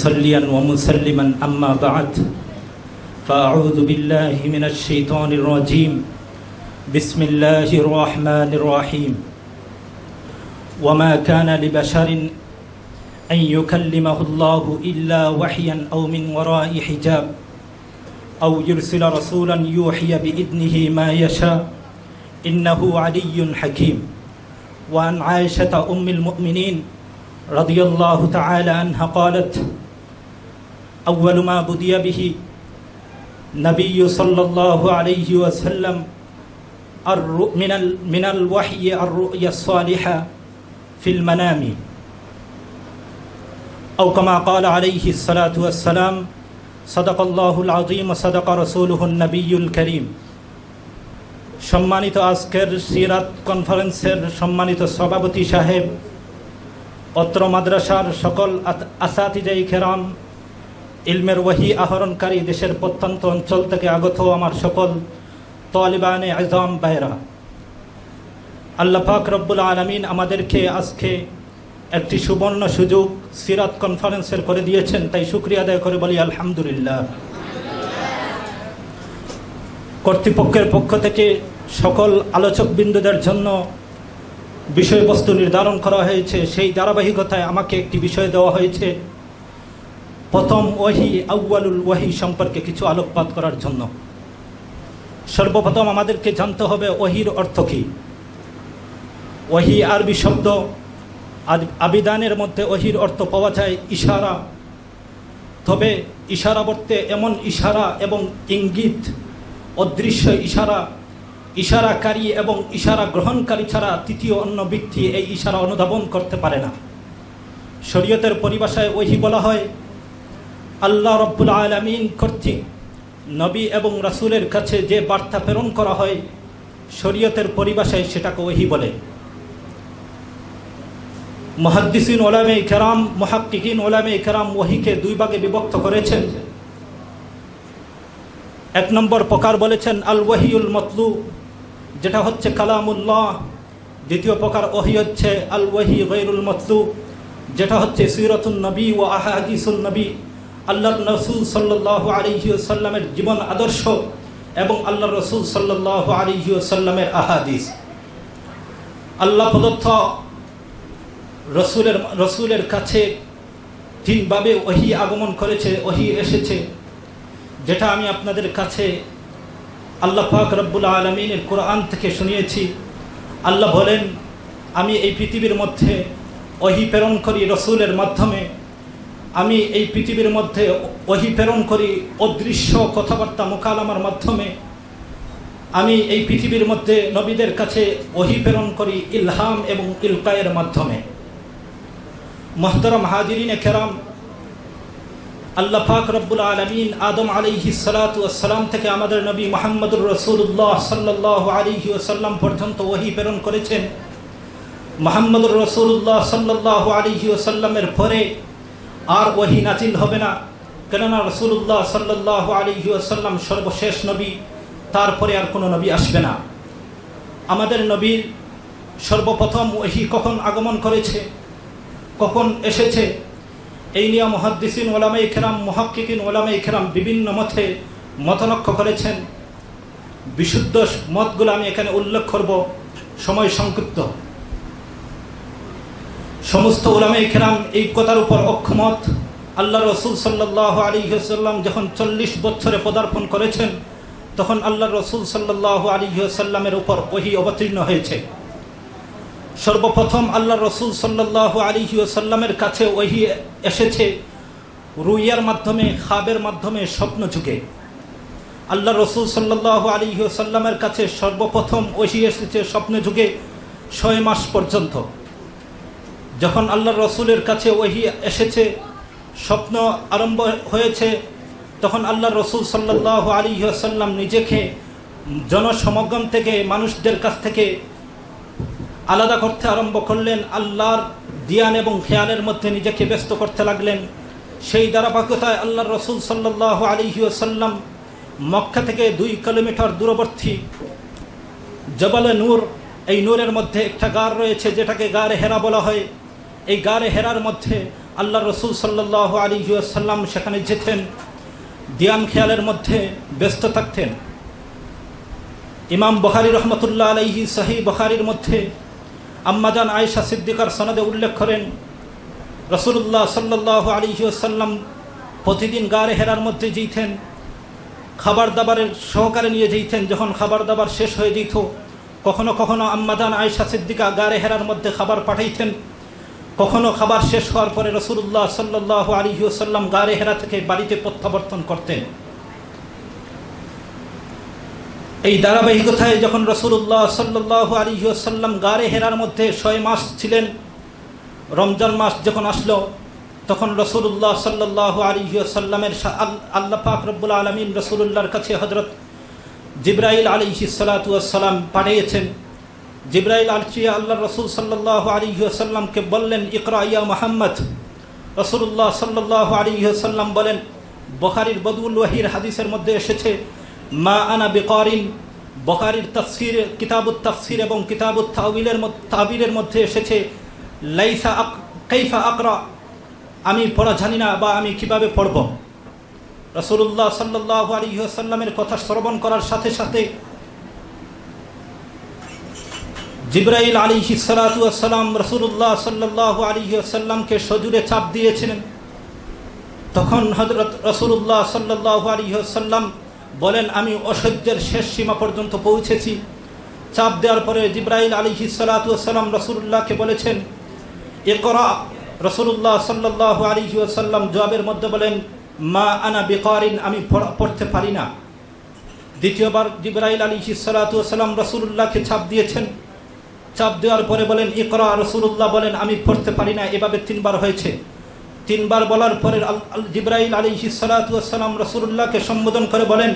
مصليا ومسلما أما بعد. فأعوذ بالله من الشيطان الرجيم. بسم الله الرحمن الرحيم. وما كان لبشر أن يكلمه الله إلا وحيا أو من وراء حجاب أو يرسل رسولا يوحي بإذنه ما يشاء. إنه علي حكيم. وعن عائشة أم المؤمنين رضي الله تعالى عنها قالت أول ما بدي به نبي صلى الله عليه وسلم الرؤ- من ال- من الوحي الرؤيا الصالحة في المنام أو كما قال عليه الصلاة والسلام صدق الله العظيم وصدق رسوله النبي الكريم সম্মানিত আজকের সিরাত কনফারেন্সের সম্মানিত সভাপতি সাহেব অত্র মাদ্রাসার সকল আত- আসাতিজাই খেরাম ইলমের ওয়াহি আহরণকারী দেশের প্রত্যন্ত অঞ্চল থেকে আগত আমার সকল তলিবানে আজম বাইরা আল্লাহ পাক রব্বুল আলমিন আমাদেরকে আজকে একটি সুবর্ণ সুযোগ সিরাত কনফারেন্সের করে দিয়েছেন, তাই শুক্রিয়া আদায় করে বলি আলহামদুলিল্লাহ। কর্তৃপক্ষের পক্ষ থেকে সকল আলোচকবৃন্দদের জন্য বিষয়বস্তু নির্ধারণ করা হয়েছে। সেই ধারাবাহিকতায় আমাকে একটি বিষয় দেওয়া হয়েছে। প্রথম ওহি আউয়ালুল ওয়াহি সম্পর্কে কিছু আলোকপাত করার জন্য। সর্বপ্রথম আমাদেরকে জানতে হবে ওহির অর্থ কী। ওহি আরবি শব্দ আবিদানের মধ্যে ওহির অর্থ পাওয়া যায় ইশারা। তবে ইশারা বলতে এমন ইশারা এবং ইঙ্গিত, অদৃশ্য ইশারা। ইশারাকারী এবং ইশারা গ্রহণকারী ছাড়া তৃতীয় অন্য ব্যক্তি এই ইশারা অনুধাবন করতে পারে না। শরীয়তের পরিভাষায় ওহি বলা হয় আল্লাহ রব্বুল আলমিন কর্তৃক নবী এবং রাসূলের কাছে যে বার্তা প্রেরণ করা হয়, শরীয়তের পরিভাষায় সেটাকে ওহি বলে। মহাদ্দিসিন ওলামে কেরাম, মহাক্কিকিন ওলামে কেরাম ওহিকে দুই ভাগে বিভক্ত করেছেন। এক নম্বর প্রকার বলেছেন আল ওয়াহিউল মতলু, যেটা হচ্ছে কালামুল্লাহ। দ্বিতীয় প্রকার ওহি হচ্ছে আল ওয়াহি গৈরুল মতলু, যেটা হচ্ছে সিরতুল নবী ও আহাদিসুল নবী। আল্লাহ রসুল সাল্লাহ আলিহি সাল্লামের জীবন আদর্শ এবং আল্লাহ রসুল সাল্লাহ আলিহি সাল্লামের আহাদিস। আল্লাহ প্রদত্ত রসুলের রসুলের কাছে তিনভাবে ওহি আগমন করেছে, ওহি এসেছে, যেটা আমি আপনাদের কাছে আল্লাহ পাক রব্বুল আলমিনের কোরআন থেকে শুনিয়েছি। আল্লাহ বলেন, আমি এই পৃথিবীর মধ্যে ওহি প্রেরণ করি রসুলের মাধ্যমে। আমি এই পৃথিবীর মধ্যে ওহি প্রেরণ করি, অদৃশ্য কথাবার্তা মোকালামার মাধ্যমে। আমি এই পৃথিবীর মধ্যে নবীদের কাছে ওহি প্রেরণ করি, ইলহাম এবং ইলকায়ের মাধ্যমে। মহতরম হাজিরিনে কেরাম, আল্লাহ পাক রব্বুল আলমিন আদম আলিহি সালাতাম থেকে আমাদের নবী মোহাম্মদুর রসুল্লাহ সাল্লাহ আলিহি ওসাল্লাম পর্যন্ত ওহি প্রেরণ করেছেন। মোহাম্মদুর রসুল্লাহ সাল্লাহ আলিহি ওসাল্লামের পরে আর ওহি নাচিল হবে না। কেননা রসুল্লাহ সাল্লাহ আলিহি ওসাল্লাম সর্বশেষ নবী, তারপরে আর কোনো নবী আসবে না। আমাদের নবীর সর্বপ্রথম ওহি কখন আগমন করেছে, কখন এসেছে, এই নিয়ে মহাদ্দিসিন ওলামাই খেরাম মহাক্কিকিন ওলামাই খেরাম বিভিন্ন মতে মতনক্ষ করেছেন। বিশুদ্ধ মতগুলো আমি এখানে উল্লেখ করব, সময় সংক্ষিপ্ত। সমস্ত ওলামাই খেরাম এই কথার উপর অক্ষমত। আল্লাহ রসুল সাল্লাহ আলী সাল্লাম যখন চল্লিশ বছরে পদার্পণ করেছেন, তখন আল্লাহ রসুল সাল্লাহ আলী সাল্লামের উপর ওহি অবতীর্ণ হয়েছে। সর্বপ্রথম আল্লাহ রসুল সাল্লাহ আলিহি সাল্লামের কাছে ওহি এসেছে রুইয়ার মাধ্যমে, খাবের মাধ্যমে স্বপ্ন যুগে। আল্লাহ রসুল সাল্লাহ আলিহি সাল্লামের কাছে সর্বপ্রথম ওহি এসেছে স্বপ্ন যুগে ছয় মাস পর্যন্ত। যখন আল্লাহ রসুলের কাছে ওহি এসেছে, স্বপ্ন আরম্ভ হয়েছে, তখন আল্লাহ রসুল সাল্লাহ আলী সাল্লাম নিজেকে জনসমাগম থেকে, মানুষদের কাছ থেকে আলাদা করতে আরম্ভ করলেন। আল্লাহর দিয়ান এবং খেয়ালের মধ্যে নিজেকে ব্যস্ত করতে লাগলেন। সেই ধারাবাহিকতায় আল্লাহ রসুল সাল্লাহ আলিহি সাল্লাম মক্কা থেকে দুই কিলোমিটার দূরবর্তী জবালে নূর, এই নূরের মধ্যে একটা গার রয়েছে, যেটাকে গারে হেরা বলা হয়। এই গারে হেরার মধ্যে আল্লাহ রসুল সাল্লাহ আলী সাল্লাম সেখানে যেতেন, দিয়ান খেয়ালের মধ্যে ব্যস্ত থাকতেন। ইমাম বখারি রহমতুল্লাহ আলাইহি সাহি বখারির মধ্যে আম্মাজান আয়েশা সিদ্দিকার সনদে উল্লেখ করেন রসুল্লাহ সাল্লাহ আলী সাল্লাম প্রতিদিন গাড়ে হেরার মধ্যে যেতেন খাবার দাবারের সহকারে নিয়ে যেতেন। যখন খাবার দাবার শেষ হয়ে যেত, কখনো কখনো আম্মাদান আয়সা সিদ্দিকা গাড়ে হেরার মধ্যে খাবার পাঠাইতেন। কখনো খাবার শেষ হওয়ার পরে রসুল্লাহ সাল্লাহ আলিহাসাল্লাম গাড়ে হেরা থেকে বাড়িতে প্রত্যাবর্তন করতেন। এই ধারাবাহিকতায় যখন রসুল্লাহ সাল্লাহ আলিহাসাল্লাম গাড়ে হেরার মধ্যে ছয় মাস ছিলেন, রমজান মাস যখন আসলো, তখন রসুল্লাহ সাল্লাহ আলিহাসাল্লামের আল্লাহ পাক রব্বুল আলমিন রসুল্লাহর কাছে হজরত জিব্রাইল আলী সালাতাম পাঠিয়েছেন। জিব্রাইল আলচিয়া আল্লাহ রসুল সাল্লাহ আলিহাসাল্লামকে বললেন, ইকরা ইয়া মোহাম্মদ। রসুল্লাহ সাল্লাহ আলিহাসাল্লাম বলেন, বখারির বদুল ওয়াহির হাদিসের মধ্যে এসেছে, মা আনা বেকারিন। বখারির তফসির, কিতাবুত তফসির এবং কিতাবুত তাবিলের তাবিরের মধ্যে এসেছে, লাইসা আক কৈফা আকরা? আমি পড়া জানি না বা আমি কীভাবে পড়ব? রসুল্লাহ সাল্লাহ আলিহাসাল্লামের কথা শ্রবণ করার সাথে সাথে জিব্রাইল আলী সালাতাম রসুল্লাহ সাল্লাহ আলিহাসাল্লামকে সজুরে চাপ দিয়েছিলেন। তখন হজরত রসুল্লাহ সাল্লাহ আলিহাসাল্লাম বলেন, আমি অসহ্যের শেষ সীমা পর্যন্ত পৌঁছেছি। চাপ দেওয়ার পরে জিব্রাইল আলী সালাতাম রসুল্লাহকে বলেছেন এ করা রসুল্লাহ সাল্লাহ আলিহাসাল্লাম জবাবের মধ্যে বলেন, মা আনা বেকারিন, আমি পড়তে পারি না। দ্বিতীয়বার জিব্রাইল আলী সালাতাম রসুল্লাহকে ছাপ দিয়েছেন। চাপ দেওয়ার পরে বলেন, ইকরা রসুল্লাহ বলেন, আমি পড়তে পারি না, এভাবে তিনবার হয়েছে। তিনবার বলার পরে জিব্রাইল আলী সালাতাম রসুল্লাহকে সম্বোধন করে বলেন,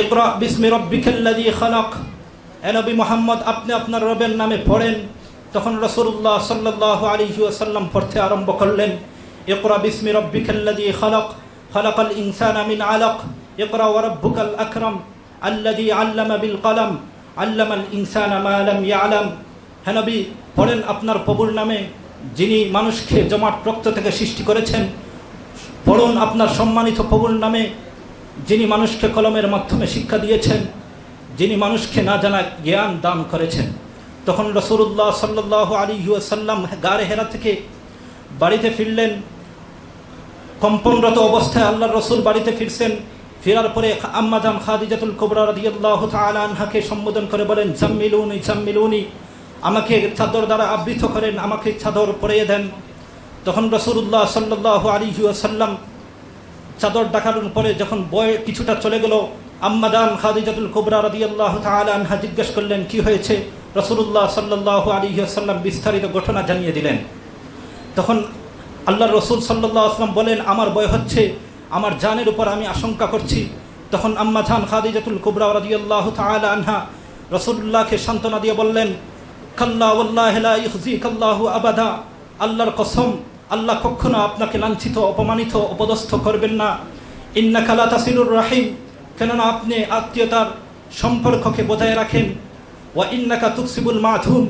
ইকরা, বিসমি রব্বিখেল্লাদি খানক এনবি মোহাম্মদ, আপনি আপনার রবের নামে পড়েন, তখন রসুল্লাহ সাল্লাহ আলিহাসাল্লাম পড়তে আরম্ভ করলেন, ইকরা, বিসমি রব্বিখেল্লাদি খানক খালাক। আল ইনসান আমিন আলাক। ইকরা ওয়ারব্বুকাল আকরম। আল্লাদি আল্লামা বিল কালাম। আল্লামাল ইনসান আমা আলম ইয়া আলম হেনবি হ্যাঁ পড়েন আপনার প্রভুর নামে যিনি মানুষকে জমাট রক্ত থেকে সৃষ্টি করেছেন পড়ুন আপনার সম্মানিত প্রভুর নামে যিনি মানুষকে কলমের মাধ্যমে শিক্ষা দিয়েছেন, যিনি মানুষকে না জানা জ্ঞান দান করেছেন। তখন রসুল্লাহ সাল্লাহ আলী সাল্লাম গাড়ে হেরা থেকে বাড়িতে ফিরলেন। কম্পনরত অবস্থায় আল্লাহ রসুল বাড়িতে ফিরছেন। ফেরার পরে আম্মাজান খাদিজাতুল কোবরা রাদিয়াল্লাহ তাআলা আনহাকে সম্বোধন করে বলেন, জাম্মিলুনি জাম্মিলুনি, আমাকে চাদর দ্বারা আবৃত করেন, আমাকে চাদর পরিয়ে দেন। তখন রসুল্লাহ সাল্লাহ আলী সাল্লাম চাদর ডাকানোর পরে যখন বয় কিছুটা চলে গেল আম্মাদান খাদিজাতুল কোবরা রাদিয়াল্লাহ তাআলা আনহা জিজ্ঞেস করলেন, কি হয়েছে? রসুল্লাহ সাল্লাহ আলী সাল্লাম বিস্তারিত ঘটনা জানিয়ে দিলেন। তখন আল্লাহ রসুল সাল্লাহ আসলাম বলেন, আমার বয় হচ্ছে আমার জানের উপর আমি আশঙ্কা করছি। তখন আম্মা জান খাদিজাতুল কুবরা তাআলা আনহা রসুল্লাহকে সান্ত্বনা দিয়ে বললেন আবাদা। আল্লাহর কসম, আল্লাহ কখনো আপনাকে লাঞ্ছিত, অপমানিত, অপদস্থ করবেন না। ইন্নাকা লা তাসিলুর রাহিম। কেননা আপনি আত্মীয়তার সম্পর্ককে বজায় রাখেন। ওয়া ইন্নাকা তুকসিবুল মাধুম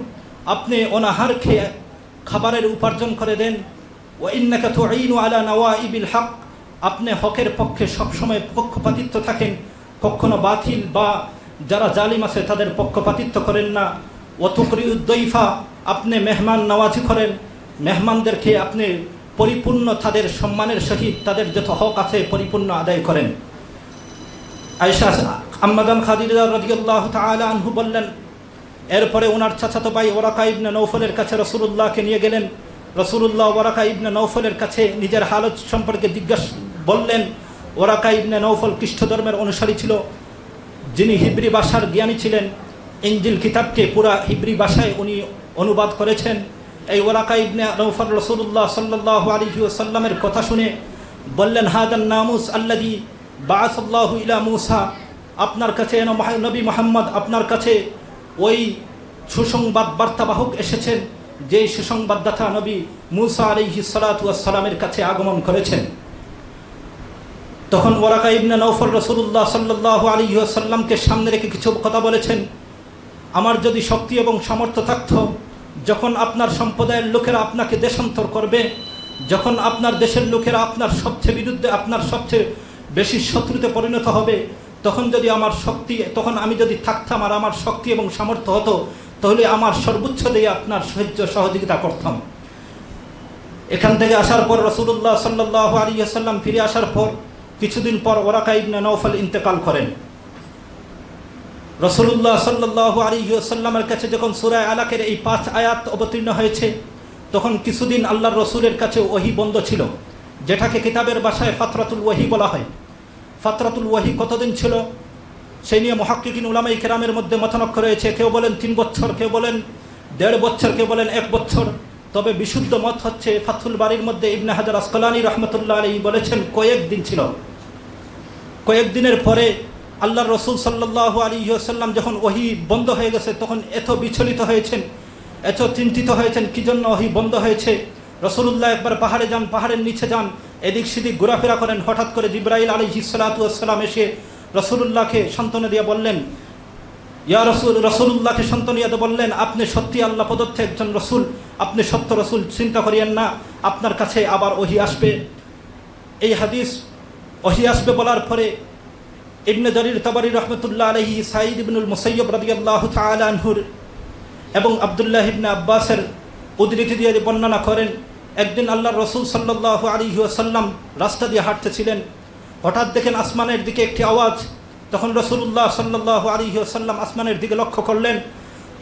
আপনি অনাহার খেয়ে খাবারের উপার্জন করে দেন। ও ইন্নাকা তুঈনু আলা নওয়া ইবিল হক আপনি হকের পক্ষে সবসময় পক্ষপাতিত্ব থাকেন, কখনো বাতিল বা যারা জালিম আছে তাদের পক্ষপাতিত্ব করেন না। অতুকরি উদ্দৈফা আপনি মেহমান নওয়াজি করেন, মেহমানদেরকে আপনি পরিপূর্ণ তাদের সম্মানের সহিত তাদের যত হক আছে পরিপূর্ণ আদায় করেন। আয়সা আম্মাদান খাদিজা রদিউল্লাহ তালা আনহু বললেন, এরপরে ওনার চাচাতো ভাই ওরাকা ইবনে নৌফলের কাছে রসুল্লাহকে নিয়ে গেলেন। রসুল্লাহ ওরাকা ইবনে নৌফলের কাছে নিজের হালত সম্পর্কে জিজ্ঞাসা বললেন, ওরাকা ইবনে নৌফল খ্রিস্ট ধর্মের অনুসারী ছিল। যিনি হিব্রি ভাষার জ্ঞানী ছিলেন ইঞ্জিল কিতাবকে পুরা হিব্রি ভাষায় উনি অনুবাদ করেছেন। এই ওরাকা ইবনে নৌফল রসুল্লাহ সাল্লাহ সাল্লামের কথা শুনে বললেন, হাদান নামুস আল্লাদি বাসাল্লাহ ইলা মুসা। আপনার কাছে নবী মোহাম্মদ আপনার কাছে ওই সুসংবাদ বার্তাবাহক এসেছেন যে সুসংবাদদাতা নবী মুসা আলিহি সালাতামের কাছে আগমন করেছেন। তখন ওরাকা ইবনে নৌফল রসুল্লাহ সাল্লাহ আলী সাল্লামকে সামনে রেখে কিছু কথা বলেছেন। আমার যদি শক্তি এবং সামর্থ্য থাকত, যখন আপনার সম্প্রদায়ের লোকেরা আপনাকে দেশান্তর করবে, যখন আপনার দেশের লোকেরা আপনার সবচেয়ে বিরুদ্ধে, আপনার সবচেয়ে বেশি শত্রুতে পরিণত হবে, তখন যদি আমার শক্তি, তখন আমি যদি থাকতাম আর আমার শক্তি এবং সামর্থ্য হতো, তাহলে আমার সর্বোচ্চ দিয়ে আপনার সাহায্য, সহযোগিতা করতাম। এখান থেকে আসার পর রসুল্লাহ সাল্লাহ আলী আসাল্লাম ফিরে আসার পর কিছুদিন পর ওরাকা ইবনে নৌফল ইন্তেকাল করেন। রসুল্লাহ সাল্লাহ আলী আসাল্লামের কাছে যখন সুরায় আলাকের এই পাঁচ আয়াত অবতীর্ণ হয়েছে, তখন কিছুদিন আল্লাহর রসুলের কাছে ওহি বন্ধ ছিল, যেটাকে কিতাবের বাসায় ফাতরাতুল ওয়াহি বলা হয়। ফাতরাতুল ওয়াহি কতদিন ছিল? সেই নিয়ে মহাক্কিকিন উলামাই কেরামের মধ্যে মতানক্ষ রয়েছে। কেউ বলেন তিন বছর, কেউ বলেন দেড় বছর, কেউ বলেন এক বছর। তবে বিশুদ্ধ মত হচ্ছে ফাথুল বাড়ির মধ্যে ইবনে হাজার আসকলানি রহমতুল্লাহ আলী বলেছেন কয়েক দিন ছিল। কয়েকদিনের পরে আল্লাহ রসুল সাল্লাহ আলী সাল্লাম যখন ওহি বন্ধ হয়ে গেছে, তখন এত বিচলিত হয়েছেন, এত চিন্তিত হয়েছেন, কি জন্য ওহি বন্ধ হয়েছে? রসুল্লাহ একবার পাহাড়ে যান, পাহাড়ের নিচে যান, এদিক সেদিক ঘোরাফেরা করেন। হঠাৎ করে জিব্রাইল আলী হিসালাতাম এসে রসুল্লাহকে সান্ত্বনা দিয়ে বললেন, ইয়া রসুল রসুল্লাহকে সান্ত্বনিয়াতে বললেন, আপনি সত্যি আল্লাহ প্রদত্ত একজন রসুল, আপনি সত্য রসুল, চিন্তা করিয়েন না, আপনার কাছে আবার ওহি আসবে। এই হাদিস ওহি আসবে বলার পরে ইবনে জরির তাবারি রহমতুল্লাহ আলহি সাঈদ ইবনুল মুসৈয়ব রদিয়াল্লাহ তালাহুর এবং আবদুল্লাহ ইবনে আব্বাসের উদ্ধৃতি দিয়ে বর্ণনা করেন, একদিন আল্লাহ রসুল সাল্লাহ আলী সাল্লাম রাস্তা দিয়ে হাঁটতেছিলেন। হঠাৎ দেখেন আসমানের দিকে একটি আওয়াজ। তখন রসুল্লাহ সাল্লাহ আলী সাল্লাম আসমানের দিকে লক্ষ্য করলেন।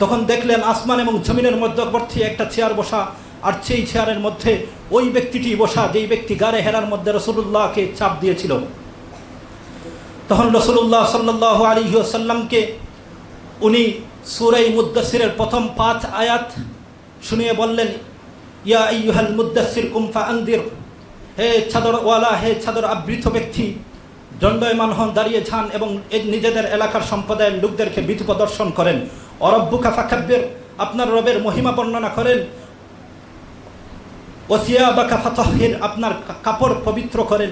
তখন দেখলেন আসমান এবং জমিনের মধ্যবর্তী একটা চেয়ার বসা, আর সেই চেয়ারের মধ্যে ওই ব্যক্তিটি বসা, যেই ব্যক্তি গাড়ে হেরার মধ্যে রসুল্লাহকে চাপ দিয়েছিল। তখন রসুল্লাহ সাল্লাহ আলী সাল্লামকে উনি সুরাই মুদাসিরের প্রথম পাঁচ আয়াত শুনিয়ে বললেন, ইয়া ইউহাল মুদাসির কুমফা আন্দির হে ছাদর ওয়ালা, হে ছাদর আবৃত ব্যক্তি, দণ্ডয়মান হন, দাঁড়িয়ে যান এবং নিজেদের এলাকার সম্প্রদায়ের লোকদেরকে বিধি প্রদর্শন করেন। অরব্বুকা ফাকাব্যের আপনার রবের মহিমা বর্ণনা করেন। ওসিয়া ফাতহের আপনার কাপড় পবিত্র করেন।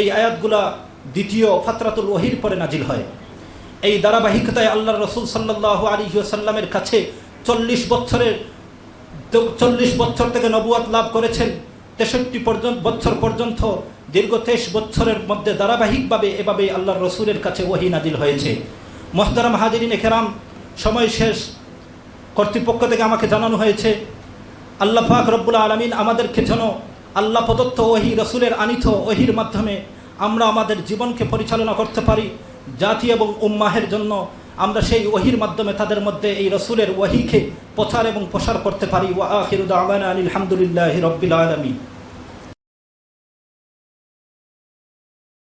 এই আয়াতগুলা দ্বিতীয় ফাতরাতুল ওহির পরে নাজিল হয়। এই ধারাবাহিকতায় আল্লাহ রসুল সাল্লাহ আলী সাল্লামের কাছে চল্লিশ বছরের চল্লিশ বছর থেকে নবুয়াত লাভ করেছেন। তেষট্টি পর্যন্ত বছর পর্যন্ত, দীর্ঘ তেইশ বছরের মধ্যে ধারাবাহিকভাবে এভাবে আল্লাহ রসুলের কাছে ওহি নাজিল হয়েছে। মোহতারাম হাজিরিন এখেরাম সময় শেষ। কর্তৃপক্ষ থেকে আমাকে জানানো হয়েছে আল্লাহ পাক রব্বুল আলমিন আমাদেরকে যেন আল্লাহ প্রদত্ত ওহি রসুলের আনিত ওহির মাধ্যমে আমরা আমাদের জীবনকে পরিচালনা করতে পারি, জাতি এবং উম্মাহের জন্য আমরা সেই ওহির মাধ্যমে তাদের মধ্যে এই রসুলের ওহিকে প্রচার এবং প্রসার করতে পারি। ওয়া আখিরুদ আলহামদুলিল্লাহ রব্বিল আলমী